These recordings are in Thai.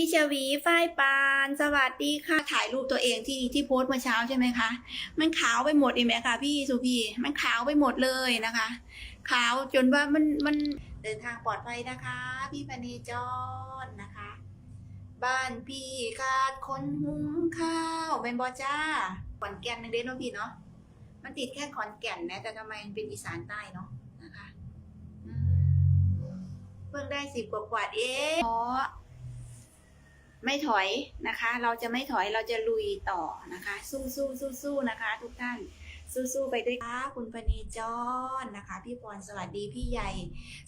พี่ชวีฝ้ายปาน สวัสดีค่ะ ถ่ายรูปตัวเองที่ที่โพสต์เมื่อเช้าใช่ไหมคะ มันขาวไปหมดเองไหมคะพี่สุพีมันขาวไปหมดเลยนะคะ ขาวจนว่ามันมันเดินทางปลอดภัยนะคะ พี่ปณีจรนนะคะ บ้านพี่ขาดคนหุงข้าวเป็นบอจ้าขอนแก่นนึงเด้เนาะพี่เนาะ มันติดแค่ขอนแก่นนะแต่ทำไมมันเป็นอีสานใต้เนาะนะคะเพิ่งได้สิบกว่ากว่าเองเพราะ ไม่ถอยนะคะ เราจะไม่ถอยเราจะลุยต่อนะคะ สู้สู้สู้สู้นะคะ ทุกท่านสู้ๆไปด้วยค่ะคุณปณีจรนะคะ พี่พรสวัสดีพี่ใหญ่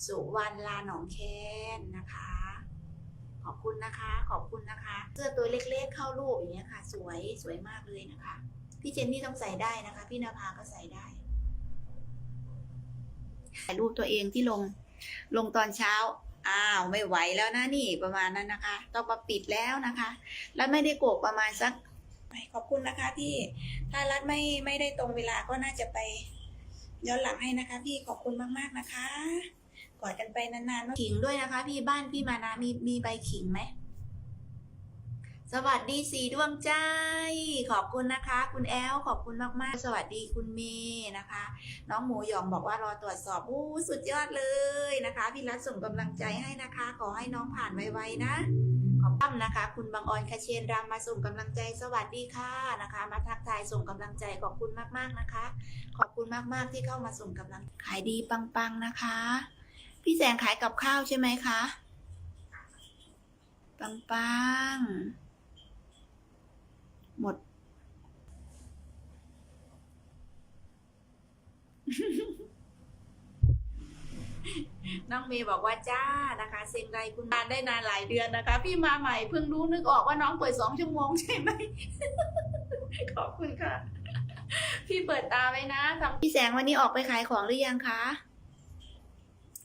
สุวรรณลาหนองแคนนะคะ ขอบคุณนะคะ ขอบคุณนะคะ เสื้อตัวเล็กๆเข้ารูปอย่างเงี้ยค่ะ สวยสวยมากเลยนะคะ พี่เจนนี่ต้องใส่ได้นะคะ พี่นภาก็ใส่ได้ถ่ายรูปตัวเองที่ลงลงตอนเช้า อ้าวไม่ไหวแล้วนะนี่ประมาณนั้นนะคะ ต้องมาปิดแล้วนะคะ แล้วไม่ได้โกกประมาณสักขอบคุณนะคะพี่ถ้ารัดไม่ไม่ได้ตรงเวลาก็น่าจะไปย้อนหลังให้นะคะ พี่ขอบคุณมากๆนะคะกอดกันไปนานๆขิงด้วยนะคะ พี่บ้านพี่มานามีมีใบขิงไหม สวัสดีสีดวงใจ ขอบคุณนะคะ คุณแอลขอบคุณมาก ๆ สวัสดีคุณเมย์นะคะ น้องหมูหยองบอกว่ารอตรวจสอบอู้สุดยอดเลยนะคะพี่รัฐส่งกำลังใจให้นะคะ ขอให้น้องผ่านไวๆนะขอบคุณนะคะ คุณบางออนคาเชนรามมาส่งกำลังใจสวัสดีค่ะนะคะ มาทักทายส่งกำลังใจขอบคุณมากๆนะคะ ขอบคุณมากๆที่เข้ามาส่งกำลังขายดีปังๆนะคะ พี่แสงขายกับข้าวใช่ไหมคะปังๆ หมด น้องเมย์บอกว่าจ้านะคะ เซ็งไรคุณนานได้นานหลายเดือนนะคะ พี่มาใหม่เพิ่งรู้นึกออกว่าน้องเปิดสองชั่วโมงใช่ไหม ขอบคุณค่ะ พี่เปิดตาไว้นะทำพี่แสงวันนี้ออกไปขายของหรือยังคะ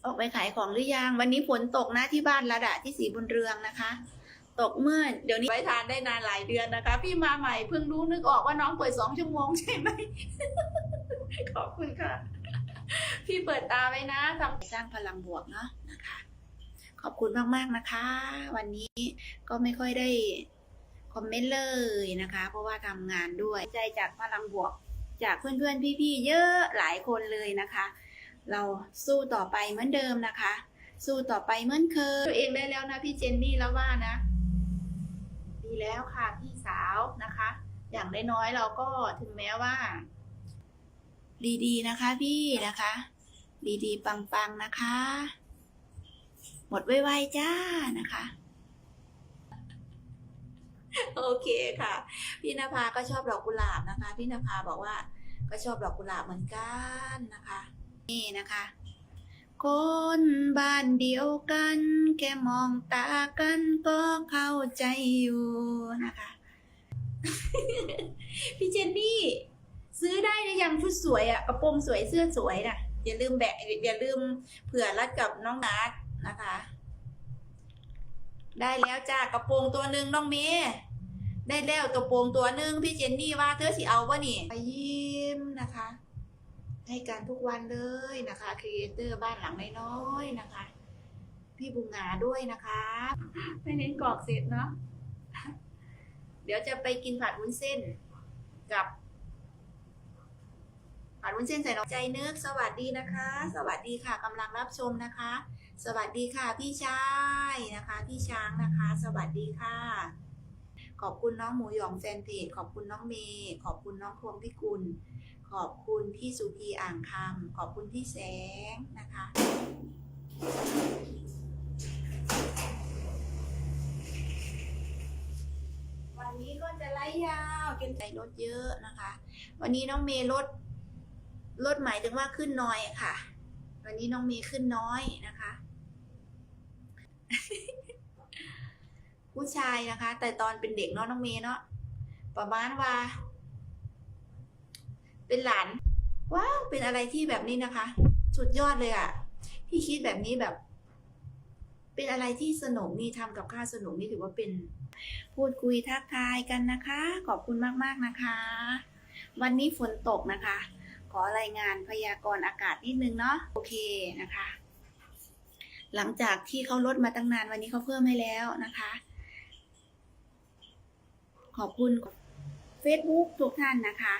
ออกไปขายของหรือยัง วันนี้ฝนตกนะที่บ้านระดะที่สีบุญเรืองนะคะ ตกเมื่อเดี๋ยวนี้ไว้ทานได้นานหลายเดือนนะคะ พี่มาใหม่เพิ่งรู้นึกออกว่าน้องเปิดสองชั่วโมงใช่ไหม ขอบคุณค่ะ พี่เปิดตาไว้นะทำสร้างพลังบวกเนาะนะคะ ขอบคุณมากๆนะคะ วันนี้ก็ไม่ค่อยได้คอมเมนต์เลยนะคะ เพราะว่าทำงานด้วยใจจากพลังบวกจากเพื่อนๆพี่ๆเยอะหลายคนเลยนะคะ เราสู้ต่อไปเหมือนเดิมนะคะ สู้ต่อไปเหมือนเคยตัวเองได้แล้วนะพี่เจนนี่แล้วว่านะดี แล้วค่ะพี่สาวนะคะ อย่างน้อยๆเราก็ถึงแม้ว่า ดีๆนะคะพี่นะคะ ดีๆปังๆนะคะ หมดไวๆจ้านะคะโอเคค่ะ พี่นภาก็ชอบดอกกุหลาบนะคะ พี่นภาบอกว่าก็ชอบดอกกุหลาบเหมือนกันนะคะ นี่นะคะ คนบ้านเดียวกัน แค่มองตากันก็เข้าใจอยู่นะคะ พี่เจนนี่ซื้อได้นะยังชุดสวยอะกระโปรงสวยเสื้อสวยน่ะอย่าลืมแบะอย่าลืมเผื่อรัดกับน้องนัดนะคะ ได้แล้วจ้ากระโปรงตัวหนึ่งน้องเมย์ได้แล้วกระโปรงตัวหนึ่งพี่เจนนี่ว่าเธอสิเอาวะนี่ไปยิ้มนะคะ ให้การทุกวันเลยนะคะครีเอเตอร์บ้านหลังน้อยๆนะคะ พี่บุงงาด้วยนะคะไม่เน้นกรอกเสร็จเนาะเดี๋ยวจะไปกินผัดวุ้นเส้นกับผัดวุ้นเส้นใส่น้ำใจนึกสวัสดีนะคะ สวัสดีค่ะกำลังรับชมนะคะ สวัสดีค่ะพี่ชายนะคะ พี่ช้างนะคะ สวัสดีค่ะ ขอบคุณน้องหมูหยองแฟนเพจขอบคุณน้องเมย์ขอบคุณน้องพวงพิกุล ขอบคุณพี่สุพีอ่างคำขอบคุณพี่แสงนะคะวันนี้ก็จะไล่ยาวกินใจรถเยอะนะคะ วันนี้น้องเมย์ลดลดหมายถึงว่าขึ้นน้อยค่ะ วันนี้น้องเมย์ขึ้นน้อยนะคะ ผู้ชายนะคะ แต่ตอนเป็นเด็กเนาะน้องเมย์เนาะประมาณว่า เป็นหลาน ว้าวเป็นอะไรที่แบบนี้นะคะ สุดยอดเลยอะ่ะพี่คิดแบบนี้แบบ เป็นอะไรที่สนุกนี่ทำกับข้าสนุกนี่ถือว่าเป็น พูดคุยทักทายกันนะคะ ขอบคุณมากๆนะคะ วันนี้ฝนตกนะคะ ขอรายงานพยากรณ์อากาศนิดนึงเนาะโอเคนะคะ หลังจากที่เขาลดมาตั้งนานวันนี้เขาเพิ่มให้แล้วนะคะขอบคุณ Facebook ทุกท่านนะคะ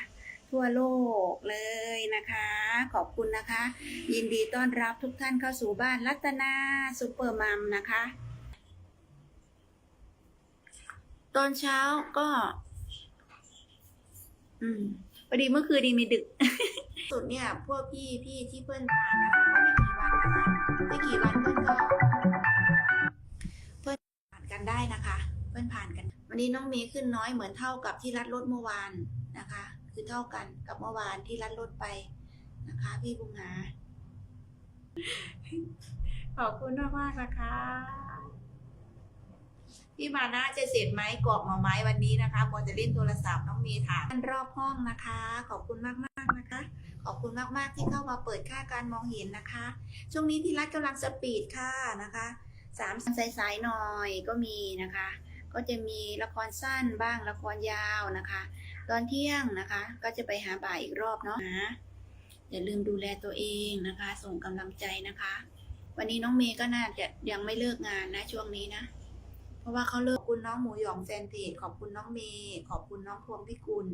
ทั่วโลกเลยนะคะ ขอบคุณนะคะ ยินดีต้อนรับทุกท่านเข้าสู่บ้านรัตนาซุปเปอร์มัมนะคะ ตอนเช้าก็ อืมพอดีเมื่อคืนดีมีดึก สุดเนี่ยพวกพี่พี่ที่เพื่อนผ่านนะคะก็ไม่กี่วันนะคะไม่กี่วันเพื่อนก็เพื่อนผ่านกันได้นะคะ เพื่อนผ่านกัน วันนี้น้องเมย์ขึ้นน้อยเหมือนเท่ากับที่รัดรถเมื่อวานนะคะ คือเท่ากันกับเมื่อวานที่รัดรถไปนะคะ พี่บุงหาขอบคุณมากมากๆนะคะ พี่มานะจะเสร็จไหมกรอกหน่อไม้วันนี้นะคะมัวจะเล่นโทรศัพท์น้องเมย์ถามรอบห้องนะคะ ขอบคุณมากมากๆนะคะ ขอบคุณมากมากๆที่เข้ามาเปิดค่าการมองเห็นนะคะ ช่วงนี้ที่รัฐกำลังสปีดค่ะนะคะสามสายๆหน่อยก็มีนะคะ ก็จะมีละครสั้นบ้างละครยาวนะคะ ตอนเที่ยงนะคะ ก็จะไปหาบ่ายอีกรอบเนาะนะอย่าลืมดูแลตัวเองนะคะ ส่งกำลังใจนะคะ วันนี้น้องเมย์ก็น่าจะยังไม่เลิกงานนะช่วงนี้นะ เพราะว่าเขาเลิกคุณน้องหมูหยองแฟนเพจขอบคุณน้องเมย์ขอบคุณน้องพวงพิกุล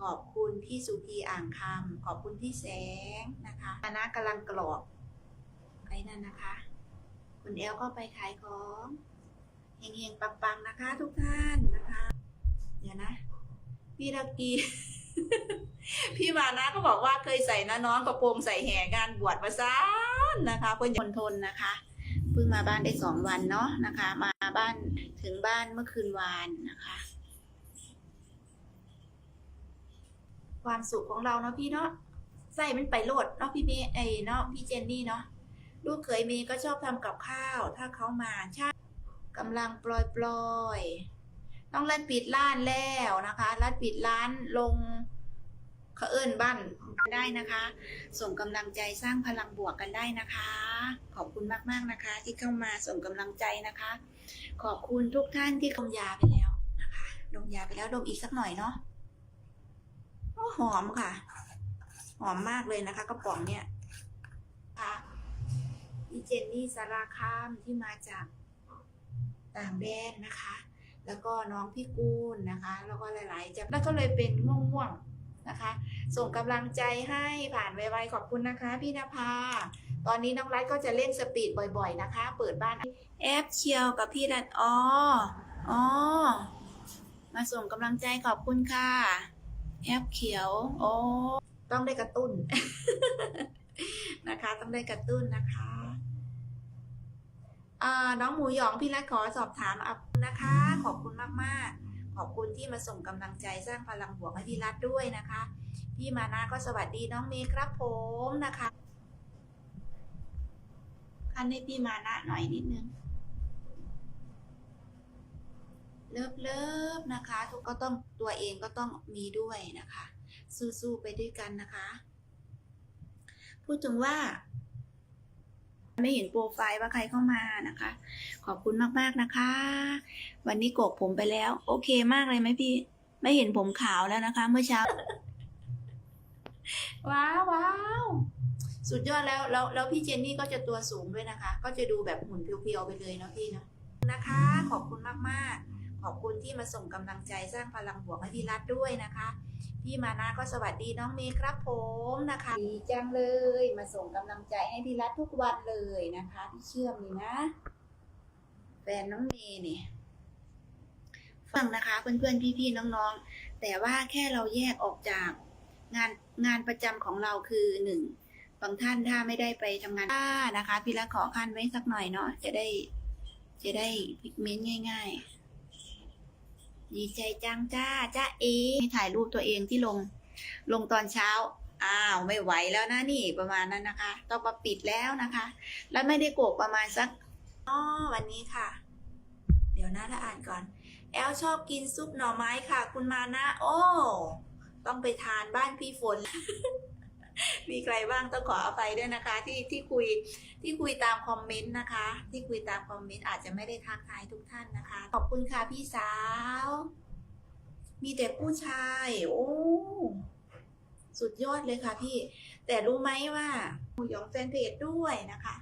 ขอบคุณพี่สุพีอ่างคำขอบคุณพี่แสงนะคะคณะกำลังกรอกไอ้นั่นนะคะ คุณแอลก็ไปขายของ เฮงๆ ปังๆ นะคะ ทุกท่านนะคะ เดี๋ยวนะ พี่รักกีพี่มานะก็บอกว่าเคยใส่นะน้องกระโปรงใส่แห่งานบวชมาซานนะคะเพื่อนคนทนนะคะเพิ่งมาบ้านได้สองวันเนาะนะคะ มาบ้านถึงบ้านเมื่อคืนวานนะคะ ความสุขของเราเนาะพี่เนาะใส่มันไปโหลดเนาะพี่เมย์ไอเนาะพี่เจนนี่เนาะลูกเขยเมย์ก็ชอบทำกับข้าว ถ้าเขามาใช่ กำลังปลอยปลอยต้องรัดปิดร้านแล้วนะคะรัดปิดร้านลงขเอิ้นบ้านได้นะคะ ส่งกำลังใจสร้างพลังบวกกันได้นะคะ ขอบคุณมากๆนะคะ ที่เข้ามาส่งกำลังใจนะคะ ขอบคุณทุกท่านที่ดมยาไปแล้วนะคะดมยาไปแล้วดมอีกสักหน่อยเนาะหอมค่ะ หอมมากเลยนะคะกระป๋องเนี่ยค่ะพี่เจนนี่สาราคามที่มาจาก ต่างแดนนะคะ แล้วก็น้องพี่กูลนะคะ แล้วก็หลายๆจะแล้วก็เลยเป็นง่วงๆนะคะ ส่งกำลังใจให้ผ่านไวๆขอบคุณนะคะ พี่นภาตอนนี้น้องรัฐก็จะเล่นสปีดบ่อย ๆนะคะ เปิดบ้านแอปเชียวกับพี่รัฐอ๋ออ๋อมาส่งกำลังใจขอบคุณค่ะ แอปเขียว โอ้ ต้องได้กระตุ้น นะคะ ต้องได้กระตุ้นนะคะอ่า น้องหมูหยองพี่รัฐขอสอบถามอับนะคะ ขอบคุณมากๆ ขอบคุณที่มาส่งกำลังใจสร้างพลังบวกให้พี่รัฐด้วยนะคะ พี่มานะก็สวัสดีน้องเมย์ครับผมนะคะคันให้พี่มานะหน่อยนิดนึงเลิฟเลิฟนะคะ ทุกก็ต้องตัวเองก็ต้องมีด้วยนะคะ สู้ๆไปด้วยกันนะคะ พูดถึงว่า ไม่เห็นโปรไฟล์ว่าใครเข้ามานะคะ ขอบคุณมากๆนะคะ วันนี้โกกผมไปแล้ว โอเคมากเลยไหมพี่ ไม่เห็นผมขาวแล้วนะคะ เมื่อเช้า ว้าวว้าวสุดยอดแล้วแล้วแล้วพี่เจนนี่ก็จะตัวสูงด้วยนะคะ ก็จะดูแบบหุ่นเพียวๆไปเลยเนาะพี่เนาะนะคะ ขอบคุณมากๆ ขอบคุณที่มาส่งกำลังใจสร้างพลังบวกให้พี่รัฐด้วยนะคะ พี่มานะก็สวัสดีน้องเมย์ครับผมนะคะดีจังเลยมาส่งกำลังใจให้พี่รัฐทุกวันเลยนะคะพี่เชื่อมนี่นะแฟนน้องเมย์เนี่ยฟังนะคะเพื่อนๆพี่ๆน้องๆ แต่ว่าแค่เราแยกออกจากงานงานประจำของเราคือหนึ่งบางท่านถ้าไม่ได้ไปทำงานนะคะ พี่ละขอขั้นไว้สักหน่อยเนาะจะได้จะได้พิกเมนต์ง่าย ๆ ดีใจจังจ้าจ้าเอถ่ายรูปตัวเองที่ลง ลงตอนเช้า อ้าวไม่ไหวแล้วนะนี่ประมาณนั้นนะคะ ต้องมาปิดแล้วนะคะ แล้วไม่ได้โกกประมาณสักอ๋อวันนี้ค่ะ เดี๋ยวนะถ้าอ่านก่อน แอลชอบกินซุปหน่อไม้ค่ะ คุณมานะ โอ้ ต้องไปทานบ้านพี่ฝน มีใครบ้างต้องขออภัยด้วยนะคะ ที่ที่คุยที่คุยตามคอมเมนต์นะคะ ที่คุยตามคอมเมนต์อาจจะไม่ได้ทักทายทุกท่านนะคะ ขอบคุณค่ะพี่สาว มีแต่ผู้ชาย โอ้สุดยอดเลยค่ะพี่ แต่รู้ไหมว่าหมูหยองแฟนเพจด้วยนะคะ